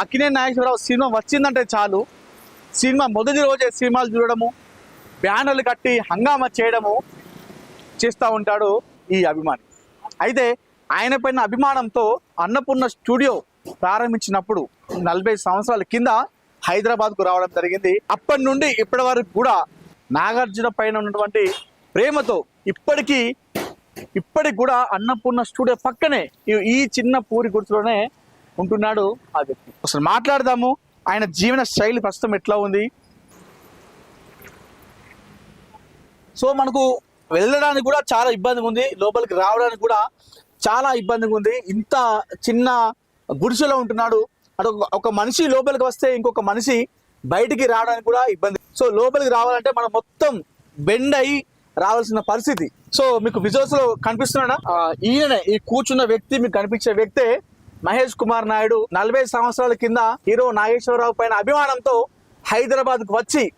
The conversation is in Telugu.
అక్కినే నాగేశ్వరరావు సినిమా వచ్చిందంటే చాలు. సినిమా మొదటి రోజే సినిమాలు చూడడము బ్యానర్లు కట్టి హంగామా చేయడము చేస్తూ ఉంటాడు ఈ అభిమాని. అయితే ఆయన పైన అభిమానంతో అన్నపూర్ణ స్టూడియో ప్రారంభించినప్పుడు నలభై సంవత్సరాల కింద హైదరాబాద్కు రావడం జరిగింది. అప్పటి నుండి ఇప్పటి వరకు కూడా నాగార్జున పైన ఉన్నటువంటి ప్రేమతో ఇప్పటికీ ఇప్పటికి కూడా అన్నపూర్ణ స్టూడియో పక్కనే ఈ- ఈ చిన్న పూరి గుర్తులోనే ఉంటున్నాడు ఆ వ్యక్తి. అసలు మాట్లాడదాము. ఆయన జీవన శైలి ప్రస్తుతం ఎట్లా ఉంది? సో మనకు వెళ్ళడానికి కూడా చాలా ఇబ్బందిగా ఉంది. లోపలికి రావడానికి కూడా చాలా ఇబ్బందిగా ఉంది. ఇంత చిన్న గుడిసెలో ఉంటున్నాడు. అటు ఒక- మనిషి లోపలికి వస్తే ఇంకొక మనిషి బయటికి రావడానికి కూడా ఇబ్బంది. సో లోపలికి రావాలంటే మనం మొత్తం బెండ్ అయి రావాల్సిన పరిస్థితి. సో మీకు విజువల్స్లో కనిపిస్తున్నాడా? ఈయననే ఈ కూర్చున్న వ్యక్తి మీకు కనిపించే వ్యక్తే మహేష్ కుమార్ నాయుడు నలభై సంవత్సరాల కింద హీరో నాగేశ్వరరావు పైన అభిమానంతో హైదరాబాద్కు వచ్చి